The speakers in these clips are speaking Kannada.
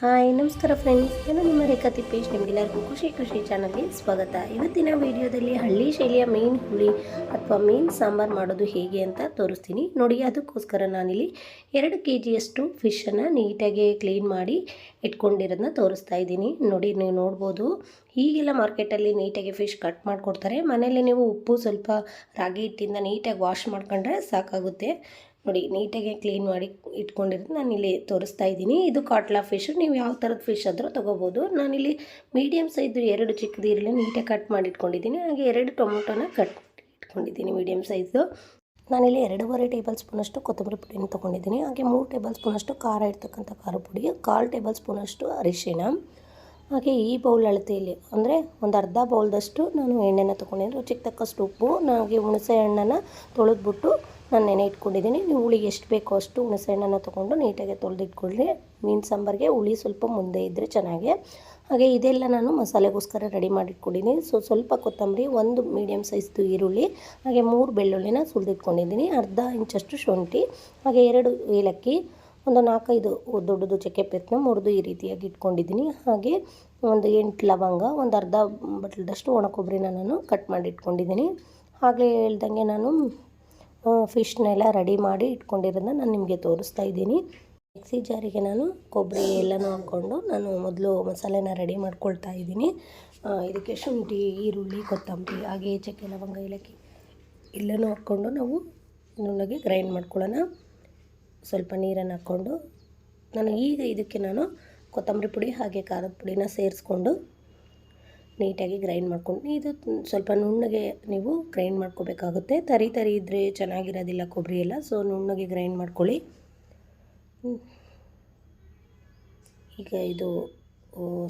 ಹಾಯ್, ನಮಸ್ಕಾರ ಫ್ರೆಂಡ್ಸ್ ನಾನು ನಿಮ್ಮ ರೇಖಾ ತಿಪ್ಪೇಶ್. ನಿಮಗೆಲ್ಲರಿಗೂ ಖುಷಿ ಖುಷಿ ಚಾನಲ್ಗೆ ಸ್ವಾಗತ. ಇವತ್ತಿನ ವಿಡಿಯೋದಲ್ಲಿ ಹಳ್ಳಿ ಶೈಲಿಯ ಮೀನು ಹುಳಿ ಅಥವಾ ಮೀನು ಸಾಂಬಾರು ಮಾಡೋದು ಹೇಗೆ ಅಂತ ತೋರಿಸ್ತೀನಿ. ನೋಡಿ, ಅದಕ್ಕೋಸ್ಕರ ನಾನಿಲ್ಲಿ ಎರಡು ಕೆ ಜಿಯಷ್ಟು ಫಿಶನ್ನು ನೀಟಾಗಿ ಕ್ಲೀನ್ ಮಾಡಿ ಇಟ್ಕೊಂಡಿರೋದನ್ನ ತೋರಿಸ್ತಾ ಇದ್ದೀನಿ. ನೋಡಿ, ನೀವು ನೋಡ್ಬೋದು, ಈಗೆಲ್ಲ ಮಾರ್ಕೆಟಲ್ಲಿ ನೀಟಾಗಿ ಫಿಶ್ ಕಟ್ ಮಾಡಿಕೊಡ್ತಾರೆ. ಮನೆಯಲ್ಲಿ ನೀವು ಉಪ್ಪು ಸ್ವಲ್ಪ ರಾಗಿ ಹಿಟ್ಟಿಂದ ನೀಟಾಗಿ ವಾಶ್ ಮಾಡ್ಕೊಂಡ್ರೆ ಸಾಕಾಗುತ್ತೆ. ನೋಡಿ, ನೀಟಾಗಿ ಕ್ಲೀನ್ ಮಾಡಿ ಇಟ್ಕೊಂಡಿರೋದು ಇಲ್ಲಿ ತೋರಿಸ್ತಾ ಇದ್ದೀನಿ. ಇದು ಕಾಟ್ಲಾ ಫಿಶ್ ನೀವು ಯಾವ ಥರದ ಫಿಶ್ ಆದರೂ ತೊಗೋಬೋದು. ನಾನಿಲ್ಲಿ ಮೀಡಿಯಮ್ ಸೈಜ್ ಎರಡು ಚಿಕ್ಕದು ಇರಲಿ ನೀಟಾಗಿ ಕಟ್ ಮಾಡಿ ಇಟ್ಕೊಂಡಿದ್ದೀನಿ. ಹಾಗೆ ಎರಡು ಟೊಮೊಟೊನ ಕಟ್ ಇಟ್ಕೊಂಡಿದ್ದೀನಿ ಮೀಡಿಯಮ್ ಸೈಜು ನಾನಿಲ್ಲಿ ಎರಡೂವರೆ ಟೇಬಲ್ ಸ್ಪೂನಷ್ಟು ಕೊತ್ತಂಬರಿ ಪುಡಿನ ತೊಗೊಂಡಿದ್ದೀನಿ. ಹಾಗೆ ಮೂರು ಟೇಬಲ್ ಸ್ಪೂನಷ್ಟು ಖಾರ ಇರ್ತಕ್ಕಂಥ ಖಾರ ಪುಡಿ, ಕಾಲು ಟೇಬಲ್ ಸ್ಪೂನಷ್ಟು ಅರಿಶಿನ ಹಾಗೆ ಈ ಬೌಲ್ ಅಳತೆಯಲ್ಲಿ ಅಂದರೆ ಒಂದು ಅರ್ಧ ಬೌಲ್ದಷ್ಟು ನಾನು ಎಣ್ಣೆನ ತೊಗೊಂಡಿದ್ದೀನಿ. ರುಚಿಗೆ ತಕ್ಕಷ್ಟು ಉಪ್ಪು ನನಗೆ ಹುಣಸೆ ಹಣ್ಣನ್ನು ತೊಳೆದ್ಬಿಟ್ಟು ನಾನು ನೆನೆ ಇಟ್ಕೊಂಡಿದ್ದೀನಿ ನೀವು ಹುಳಿಗೆ ಎಷ್ಟು ಬೇಕೋ ಅಷ್ಟು ಹುಣಸೆಹಣ್ಣನ್ನು ತೊಗೊಂಡು ನೀಟಾಗಿ ತೊಳೆದಿಟ್ಕೊಳ್ಳಿ. ಮೀನು ಸಾಂಬಾರಿಗೆ ಹುಳಿ ಸ್ವಲ್ಪ ಮುಂದೆ ಇದ್ದರೆ ಚೆನ್ನಾಗಿ. ಹಾಗೆ ಇದೆಲ್ಲ ನಾನು ಮಸಾಲೆಗೋಸ್ಕರ ರೆಡಿ ಮಾಡಿಟ್ಕೊಂಡಿದ್ದೀನಿ. ಸೊ, ಸ್ವಲ್ಪ ಕೊತ್ತಂಬರಿ, ಒಂದು ಮೀಡಿಯಮ್ ಸೈಜ್ದು ಈರುಳ್ಳಿ, ಹಾಗೆ ಮೂರು ಬೆಳ್ಳುಳ್ಳಿನ ಸುಲಿದಿಟ್ಕೊಂಡಿದ್ದೀನಿ. ಅರ್ಧ ಇಂಚಷ್ಟು ಶುಂಠಿ, ಹಾಗೆ ಎರಡು ಏಲಕ್ಕಿ, ಒಂದು ನಾಲ್ಕೈದು ದೊಡ್ಡದು ಚಕ್ಕೆ ಪೆತ್ತನ ಮುರಿದು ಈ ರೀತಿಯಾಗಿ ಇಟ್ಕೊಂಡಿದ್ದೀನಿ. ಹಾಗೆ ಒಂದು ಎಂಟು ಲವಂಗ, ಒಂದು ಅರ್ಧ ಬಟ್ಲದಷ್ಟು ಒಣ ಕೊಬ್ಬರಿನ ನಾನು ಕಟ್ ಮಾಡಿ ಇಟ್ಕೊಂಡಿದ್ದೀನಿ ಆಗಲೇ ಹೇಳ್ದಂಗೆ ನಾನು ಫಿಶ್ನೆಲ್ಲ ರೆಡಿ ಮಾಡಿ ಇಟ್ಕೊಂಡಿರೋದನ್ನ ನಾನು ನಿಮಗೆ ತೋರಿಸ್ತಾ ಇದ್ದೀನಿ. ಮಿಕ್ಸಿ ಜಾರಿಗೆ ನಾನು ಕೊಬ್ಬರಿ ಎಲ್ಲನೂ ಹಾಕ್ಕೊಂಡು ನಾನು ಮೊದಲು ಮಸಾಲೆನ ರೆಡಿ ಮಾಡ್ಕೊಳ್ತಾ ಇದ್ದೀನಿ. ಇದಕ್ಕೆ ಶುಂಠಿ, ಈರುಳ್ಳಿ, ಕೊತ್ತಂಬರಿ, ಹಾಗೆ ಚಕ್ಕೆ ಲವಂಗ, ಏಲಕ್ಕಿ ಎಲ್ಲನೂ ಹಾಕ್ಕೊಂಡು ನಾವು ನುಣ್ಣಗೆ ಗ್ರೈಂಡ್ ಮಾಡ್ಕೊಳ್ಳೋಣ. ಸ್ವಲ್ಪ ನೀರನ್ನು ಹಾಕ್ಕೊಂಡು ನಾನು ಈಗ ಇದಕ್ಕೆ ನಾನು ಕೊತ್ತಂಬರಿ ಪುಡಿ ಹಾಗೆ ಖಾರದ ಪುಡಿನ ಸೇರಿಸ್ಕೊಂಡು ನೀಟಾಗಿ ಗ್ರೈಂಡ್ ಮಾಡ್ಕೊಂಡು, ಇದು ಸ್ವಲ್ಪ ನುಣ್ಣಗೆ ನೀವು ಗ್ರೈಂಡ್ ಮಾಡ್ಕೋಬೇಕಾಗುತ್ತೆ. ತರಿ ತರಿ ಇದ್ದರೆ ಚೆನ್ನಾಗಿರೋದಿಲ್ಲ ಕೊಬ್ಬರಿ ಎಲ್ಲ, ಸೊ ನುಣ್ಣಗೆ ಗ್ರೈಂಡ್ ಮಾಡ್ಕೊಳ್ಳಿ. ಈಗ ಇದು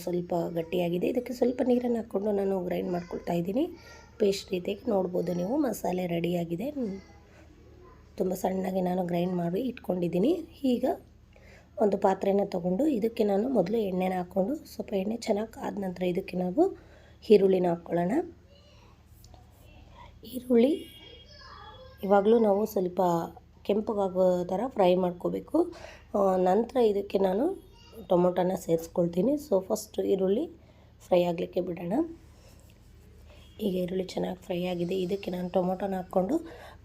ಸ್ವಲ್ಪ ಗಟ್ಟಿಯಾಗಿದೆ. ಇದಕ್ಕೆ ಸ್ವಲ್ಪ ನೀರನ್ನು ಹಾಕ್ಕೊಂಡು ನಾನು ಗ್ರೈಂಡ್ ಮಾಡ್ಕೊಳ್ತಾ ಇದ್ದೀನಿ. ಪೇಸ್ಟ್ ರೀತಿಯಾಗಿ ನೋಡ್ಬೋದು ನೀವು, ಮಸಾಲೆ ರೆಡಿಯಾಗಿದೆ. ತುಂಬ ಸಣ್ಣಗೆ ನಾನು ಗ್ರೈಂಡ್ ಮಾಡಿ ಇಟ್ಕೊಂಡಿದ್ದೀನಿ. ಈಗ ಒಂದು ಪಾತ್ರೆನ ತೊಗೊಂಡು ಇದಕ್ಕೆ ನಾನು ಮೊದಲು ಎಣ್ಣೆನ ಹಾಕ್ಕೊಂಡು, ಸ್ವಲ್ಪ ಎಣ್ಣೆ ಚೆನ್ನಾಗಿ ಆದ ನಂತರ ಇದಕ್ಕೆ ನಾವು ಈರುಳ್ಳಿನ ಹಾಕ್ಕೊಳ್ಳೋಣ ಈರುಳ್ಳಿ ಇವಾಗಲೂ ನಾವು ಸ್ವಲ್ಪ ಕೆಂಪಗಾಗೋ ಥರ ಫ್ರೈ ಮಾಡ್ಕೋಬೇಕು. ನಂತರ ಇದಕ್ಕೆ ನಾನು ಟೊಮೊಟೊನ ಸೇರಿಸ್ಕೊಳ್ತೀನಿ. ಸೊ ಫಸ್ಟ್ ಈರುಳ್ಳಿ ಫ್ರೈ ಆಗಲಿಕ್ಕೆ ಬಿಡೋಣ. ಈಗ ಈರುಳ್ಳಿ ಚೆನ್ನಾಗಿ ಫ್ರೈ ಆಗಿದೆ. ಇದಕ್ಕೆ ನಾನು ಟೊಮೊಟೊನ ಹಾಕ್ಕೊಂಡು,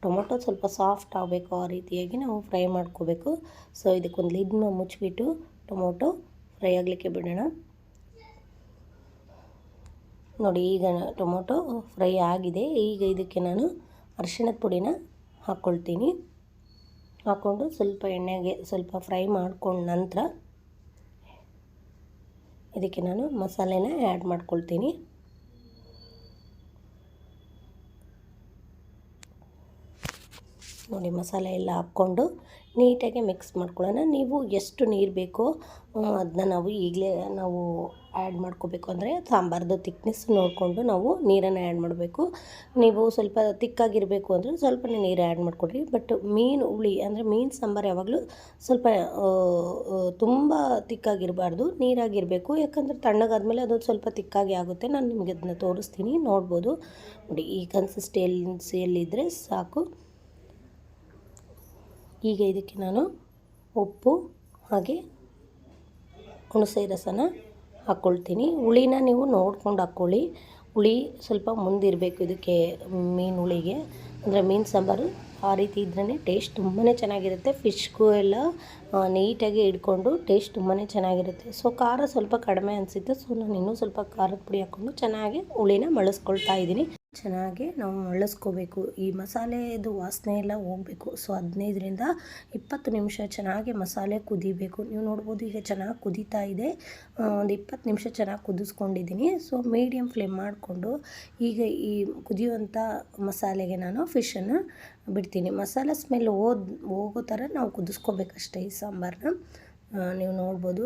ಟೊಮೊಟೊ ಸ್ವಲ್ಪ ಸಾಫ್ಟ್ ಆಗಬೇಕು ಆ ರೀತಿಯಾಗಿ ನಾವು ಫ್ರೈ ಮಾಡ್ಕೋಬೇಕು. ಸೊ ಇದಕ್ಕೊಂದು ಲಿಡ್ನ ಮುಚ್ಚಿಬಿಟ್ಟು ಟೊಮೊಟೊ ಫ್ರೈ ಆಗಲಿಕ್ಕೆ ಬಿಡೋಣ. ನೋಡಿ, ಈಗ ಟೊಮೊಟೊ ಫ್ರೈ ಆಗಿದೆ. ಈಗ ಇದಕ್ಕೆ ನಾನು ಅರಿಶಿಣದ ಪುಡಿನ ಹಾಕ್ಕೊಳ್ತೀನಿ ಹಾಕ್ಕೊಂಡು ಸ್ವಲ್ಪ ಎಣ್ಣೆಗೆ ಸ್ವಲ್ಪ ಫ್ರೈ ಮಾಡ್ಕೊಂಡ ನಂತರ ಇದಕ್ಕೆ ನಾನು ಮಸಾಲೆನ ಆ್ಯಡ್ ಮಾಡ್ಕೊಳ್ತೀನಿ. ನೋಡಿ ಮಸಾಲೆ ಎಲ್ಲ ಹಾಕ್ಕೊಂಡು ನೀಟಾಗಿ ಮಿಕ್ಸ್ ಮಾಡ್ಕೊಳ್ಳೋಣ. ನೀವು ಎಷ್ಟು ನೀರು ಬೇಕೋ ಅದನ್ನ ನಾವು ಈಗಲೇ ನಾವು ಆ್ಯಡ್ ಮಾಡ್ಕೋಬೇಕು ಅಂದರೆ ಸಾಂಬಾರ್ದು ತಿಕ್ನೆಸ್ ನೋಡಿಕೊಂಡು ನಾವು ನೀರನ್ನು ಆ್ಯಡ್ ಮಾಡಬೇಕು. ನೀವು ಸ್ವಲ್ಪ ತಿಕ್ಕಾಗಿರಬೇಕು ಅಂದರೆ ಸ್ವಲ್ಪನೇ ನೀರು ಆ್ಯಡ್ ಮಾಡಿಕೊಡ್ರಿ. ಬಟ್ ಮೀನು ಹುಳಿ ಅಂದರೆ ಮೀನು ಸಾಂಬಾರು ಯಾವಾಗಲೂ ಸ್ವಲ್ಪ ತುಂಬ ತಿಕ್ಕಾಗಿರಬಾರ್ದು, ನೀರಾಗಿರಬೇಕು. ಯಾಕಂದರೆ ತಣ್ಣಗಾದ್ಮೇಲೆ ಅದು ಸ್ವಲ್ಪ ತಿಕ್ಕಾಗಿ ಆಗುತ್ತೆ. ನಾನು ನಿಮಗೆ ಅದನ್ನ ತೋರಿಸ್ತೀನಿ, ನೋಡ್ಬೋದು. ನೋಡಿ, ಈ ಕನ್ಸಿಸ್ಟೆನ್ಸಿಯಲ್ಲಿದ್ದರೆ ಸಾಕು. ಈಗ ಇದಕ್ಕೆ ನಾನು ಉಪ್ಪು ಹಾಗೆ ಹುಣಸೆ ರಸನ ಹಾಕ್ಕೊಳ್ತೀನಿ. ಹುಳಿನ ನೀವು ನೋಡ್ಕೊಂಡು ಹಾಕ್ಕೊಳ್ಳಿ. ಹುಳಿ ಸ್ವಲ್ಪ ಮುಂದಿರಬೇಕು ಇದಕ್ಕೆ ಮೀನು ಹುಳಿಗೆ. ಅಂದರೆ ಮೀನು ಸಾಂಬಾರು ಆ ರೀತಿ ಇದ್ರೇ ಟೇಸ್ಟ್ ತುಂಬಾ ಚೆನ್ನಾಗಿರುತ್ತೆ. ಫಿಶ್ಗೂ ಎಲ್ಲ ನೀಟಾಗಿ ಇಟ್ಕೊಂಡು ಟೇಸ್ಟ್ ತುಂಬಾ ಚೆನ್ನಾಗಿರುತ್ತೆ. ಸೊ ಖಾರ ಸ್ವಲ್ಪ ಕಡಿಮೆ ಅನಿಸುತ್ತೆ. ಸೊ ನಾನು ಇನ್ನೂ ಸ್ವಲ್ಪ ಖಾರದ ಪುಡಿ ಹಾಕ್ಕೊಂಡು ಚೆನ್ನಾಗಿ ಹುಳಿನ ಮಳಸ್ಕೊಳ್ತಾ ಇದ್ದೀನಿ. ಚೆನ್ನಾಗಿ ನಾವು ಮಳಸ್ಕೋಬೇಕು ಈ ಮಸಾಲೆದು ವಾಸನೆ ಎಲ್ಲ ಹೋಗಬೇಕು. ಸೊ, ಹದಿನೈದರಿಂದ ಇಪ್ಪತ್ತು ನಿಮಿಷ ಚೆನ್ನಾಗಿ ಮಸಾಲೆ ಕುದಿಬೇಕು. ನೀವು ನೋಡ್ಬೋದು ಈಗ ಚೆನ್ನಾಗಿ ಕುದೀತಾ ಇದೆ. ಒಂದು ಇಪ್ಪತ್ತು ನಿಮಿಷ ಚೆನ್ನಾಗಿ ಕುದಿಸ್ಕೊಂಡಿದ್ದೀನಿ. ಸೊ ಮೀಡಿಯಮ್ ಫ್ಲೇಮ್ ಮಾಡಿಕೊಂಡು ಈಗ ಈ ಕುದಿಯುವಂಥ ಮಸಾಲೆಗೆ ನಾನು ಫಿಶನ್ನು ಬಿಡ್ತೀನಿ. ಮಸಾಲೆ ಸ್ಮೆಲ್ ಹೋದ, ಹೋಗೋ ಥರ ನಾವು ಕುದಿಸ್ಕೋಬೇಕಷ್ಟೇ ಈ ಸಾಂಬಾರನ್ನ. ನೀವು ನೋಡ್ಬೋದು.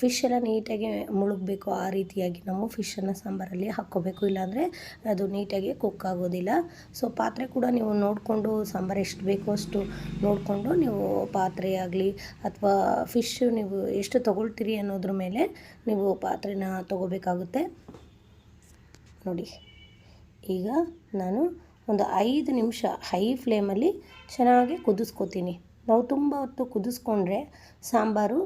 ಫಿಶ್ ನೀಟಾಗಿ ಮುಳುಗಬೇಕು, ಆ ರೀತಿಯಾಗಿ ನಾವು ಫಿಶನ್ನು ಸಾಂಬಾರಲ್ಲಿ ಹಾಕ್ಕೋಬೇಕು. ಇಲ್ಲಾಂದರೆ ಅದು ನೀಟಾಗಿ ಕುಕ್ ಆಗೋದಿಲ್ಲ. ಸೊ ಪಾತ್ರೆ ಕೂಡ ನೀವು ನೋಡಿಕೊಂಡು ಸಾಂಬಾರು ಎಷ್ಟು ಬೇಕೋ ಅಷ್ಟು ನೋಡಿಕೊಂಡು ನೀವು ಪಾತ್ರೆ ಆಗಲಿ ಅಥವಾ ಫಿಶ್ ನೀವು ಎಷ್ಟು ತೊಗೊಳ್ತೀರಿ ಅನ್ನೋದ್ರ ಮೇಲೆ ನೀವು ಪಾತ್ರೆನ ತೊಗೋಬೇಕಾಗುತ್ತೆ. ನೋಡಿ, ಈಗ ನಾನು ಒಂದು ಐದು ನಿಮಿಷ ಹೈ ಫ್ಲೇಮಲ್ಲಿ ಚೆನ್ನಾಗಿ ಕುದಿಸ್ಕೊತೀನಿ. ನಾವು ತುಂಬ ಹೊತ್ತು ಕುದಿಸ್ಕೊಂಡ್ರೆ ಸಾಂಬಾರು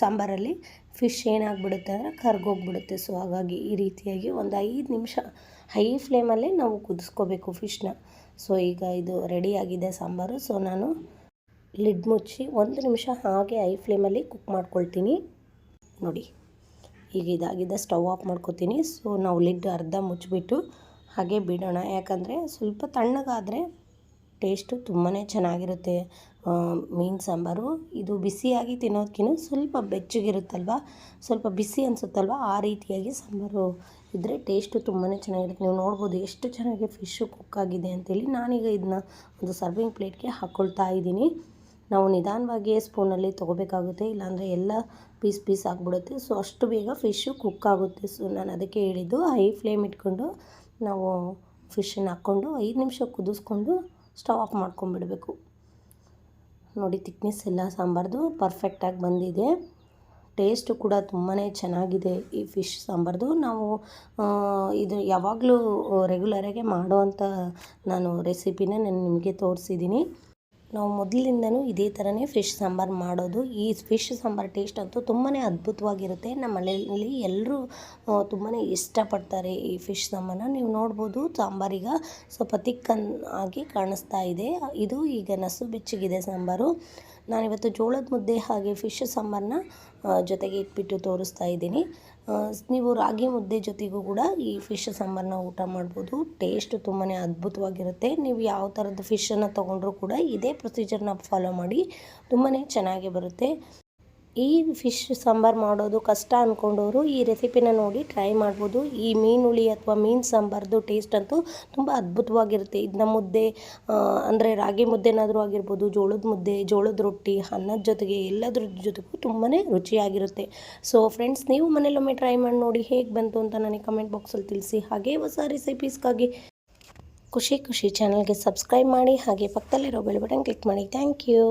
ಸಾಂಬಾರಲ್ಲಿ ಫಿಶ್ ಏನಾಗ್ಬಿಡುತ್ತೆ ಅಂದರೆ ಕರ್ಗೋಗ್ಬಿಡುತ್ತೆ. ಸೊ ಹಾಗಾಗಿ ಈ ರೀತಿಯಾಗಿ ಒಂದು ಐದು ನಿಮಿಷ ಹೈ ಫ್ಲೇಮಲ್ಲೇ ನಾವು ಕುದಿಸ್ಕೋಬೇಕು ಫಿಶ್ನ ಸೊ ಈಗ ಇದು ರೆಡಿಯಾಗಿದೆ ಸಾಂಬಾರು. ಸೊ ನಾನು ಲಿಡ್ ಮುಚ್ಚಿ ಒಂದು ನಿಮಿಷ ಹಾಗೆ ಐ ಫ್ಲೇಮಲ್ಲಿ ಕುಕ್ ಮಾಡ್ಕೊಳ್ತೀನಿ. ನೋಡಿ, ಈಗ ಇದಾಗಿದೆ ಸ್ಟವ್ ಆಫ್ ಮಾಡ್ಕೊತೀನಿ. ಸೊ ನಾವು ಲಿಡ್ ಅರ್ಧ ಮುಚ್ಚಿಬಿಟ್ಟು ಹಾಗೆ ಬಿಡೋಣ. ಯಾಕಂದರೆ ಸ್ವಲ್ಪ ತಣ್ಣಗಾದರೆ ಟೇಸ್ಟು ತುಂಬಾ ಚೆನ್ನಾಗಿರುತ್ತೆ. ಮೀನು ಸಾಂಬಾರು. ಇದು ಬಿಸಿಯಾಗಿ ತಿನ್ನೋದಕ್ಕಿಂತ ಸ್ವಲ್ಪ ಬೆಚ್ಚಗಿರುತ್ತಲ್ವ? ಸ್ವಲ್ಪ ಬಿಸಿ ಅನಿಸುತ್ತಲ್ವ? ಆ ರೀತಿಯಾಗಿ ಸಾಂಬಾರು. ಇದ್ದರೆ ಟೇಸ್ಟು ತುಂಬಾ ಚೆನ್ನಾಗಿರುತ್ತೆ. ನೀವು ನೋಡ್ಬೋದು ಎಷ್ಟು ಚೆನ್ನಾಗಿ ಫಿಶ್ಶು ಕುಕ್ ಆಗಿದೆ ಅಂತೇಳಿ ನಾನೀಗ ಇದನ್ನ ಒಂದು ಸರ್ವಿಂಗ್ ಪ್ಲೇಟ್ಗೆ ಹಾಕ್ಕೊಳ್ತಾ ಇದ್ದೀನಿ. ನಾವು ನಿಧಾನವಾಗಿ ಸ್ಪೂನಲ್ಲಿ ತೊಗೋಬೇಕಾಗುತ್ತೆ. ಇಲ್ಲಾಂದರೆ ಎಲ್ಲ ಪೀಸ್ ಪೀಸ್ ಆಗಿಬಿಡುತ್ತೆ. ಸೊ, ಅಷ್ಟು ಬೇಗ ಫಿಶ್ಶು ಕುಕ್ ಆಗುತ್ತೆ ಸೊ, ನಾನು ಅದಕ್ಕೆ ಹೇಳಿದ್ದು ಹೈ ಫ್ಲೇಮ್ ಇಟ್ಕೊಂಡು ನಾವು ಫಿಶನ್ನು ಹಾಕ್ಕೊಂಡು ಐದು ನಿಮಿಷ ಕುದಿಸ್ಕೊಂಡು ಸ್ಟವ್ ಆಫ್ ಮಾಡ್ಕೊಂಬಿಡಬೇಕು. ನೋಡಿ ತಿಕ್ನೆಸ್ ಎಲ್ಲ ಸಾಂಬಾರ್ದು ಪರ್ಫೆಕ್ಟಾಗಿ ಬಂದಿದೆ. ಟೇಸ್ಟು ಕೂಡ ತುಂಬಾ ಚೆನ್ನಾಗಿದೆ ಈ ಫಿಶ್ ಸಾಂಬಾರ್ದು. ನಾವು ಇದು ಯಾವಾಗಲೂ ರೆಗ್ಯುಲರಾಗೆ ಮಾಡೋವಂಥ ನಾನು ರೆಸಿಪಿನ ನಾನು ನಿಮಗೆ ತೋರಿಸಿದ್ದೀನಿ ನಾವು ಮೊದಲಿಂದನೂ ಇದೇ ಥರನೇ ಫಿಶ್ ಸಾಂಬಾರು ಮಾಡೋದು. ಈ ಫಿಶ್ ಸಾಂಬಾರು ಟೇಸ್ಟ್ ಅಂತೂ ತುಂಬಾ ಅದ್ಭುತವಾಗಿರುತ್ತೆ. ನಮ್ಮ ಮನೆಯಲ್ಲಿ ಎಲ್ಲರೂ ತುಂಬಾ ಇಷ್ಟಪಡ್ತಾರೆ ಈ ಫಿಶ್ ಸಾಂಬಾರನ್ನ ನೀವು ನೋಡ್ಬೋದು ಸಾಂಬಾರೀಗ ಸ್ವಲ್ಪ ತಿಕ್ಕನ್ ಆಗಿ ಕಾಣಿಸ್ತಾ ಇದೆ. ಇದು ಈಗ ನಸು ಬೆಚ್ಚಗಿದೆ ಸಾಂಬಾರು. ನಾನಿವತ್ತು ಜೋಳದ ಮುದ್ದೆ ಹಾಗೆ ಫಿಶ್ ಸಾಂಬಾರನ್ನ ಜೊತೆಗೆ ಇಟ್ಬಿಟ್ಟು ತೋರಿಸ್ತಾ ಇದ್ದೀನಿ. ನೀವು ರಾಗಿ ಮುದ್ದೆ ಜೊತೆಗೂ ಕೂಡ ಈ ಫಿಶ್ ಸಾಂಬಾರನ್ನ ಊಟ ಮಾಡ್ಬೋದು. ಟೇಸ್ಟ್ ತುಂಬಾ ಅದ್ಭುತವಾಗಿರುತ್ತೆ. ನೀವು ಯಾವ ಥರದ ಫಿಶನ್ನು ತೊಗೊಂಡ್ರೂ ಕೂಡ ಇದೇ ಪ್ರೊಸೀಜರ್ನ ಫಾಲೋ ಮಾಡಿ. ತುಂಬಾ ಚೆನ್ನಾಗಿ ಬರುತ್ತೆ. ಈ ಫಿಶ್ ಸಾಂಬಾರು ಮಾಡೋದು ಕಷ್ಟ ಅಂದ್ಕೊಂಡವರು ಈ ರೆಸಿಪಿನ ನೋಡಿ ಟ್ರೈ ಮಾಡ್ಬೋದು. ಈ ಮೀನುಳಿ ಅಥವಾ ಮೀನು ಸಾಂಬಾರ್ದು ಟೇಸ್ಟ್ ಅಂತೂ ತುಂಬ ಅದ್ಭುತವಾಗಿರುತ್ತೆ. ಇದನ್ನ ಮುದ್ದೆ ಅಂದರೆ ರಾಗಿ ಮುದ್ದೆನಾದರೂ ಆಗಿರ್ಬೋದು, ಜೋಳದ ಮುದ್ದೆ, ಜೋಳದ ರೊಟ್ಟಿ, ಅನ್ನದ ಜೊತೆಗೆ ಎಲ್ಲದ್ರ ಜೊತೆಗೂ ತುಂಬಾ ರುಚಿಯಾಗಿರುತ್ತೆ. ಸೊ ಫ್ರೆಂಡ್ಸ್ ನೀವು ಮನೇಲೊಮ್ಮೆ ಟ್ರೈ ಮಾಡಿ ನೋಡಿ ಹೇಗೆ ಬಂತು ಅಂತ ನನಗೆ ಕಮೆಂಟ್ ಬಾಕ್ಸಲ್ಲಿ ತಿಳಿಸಿ. ಹಾಗೆ ಹೊಸ ರೆಸಿಪೀಸ್ಗಾಗಿ ಖುಷಿ ಖುಷಿ ಚಾನಲ್ಗೆ ಸಬ್ಸ್ಕ್ರೈಬ್ ಮಾಡಿ. ಹಾಗೆ ಪಕ್ಕದಲ್ಲಿರೋ ಬೆಲ್ ಬಟನ್ ಕ್ಲಿಕ್ ಮಾಡಿ. Thank you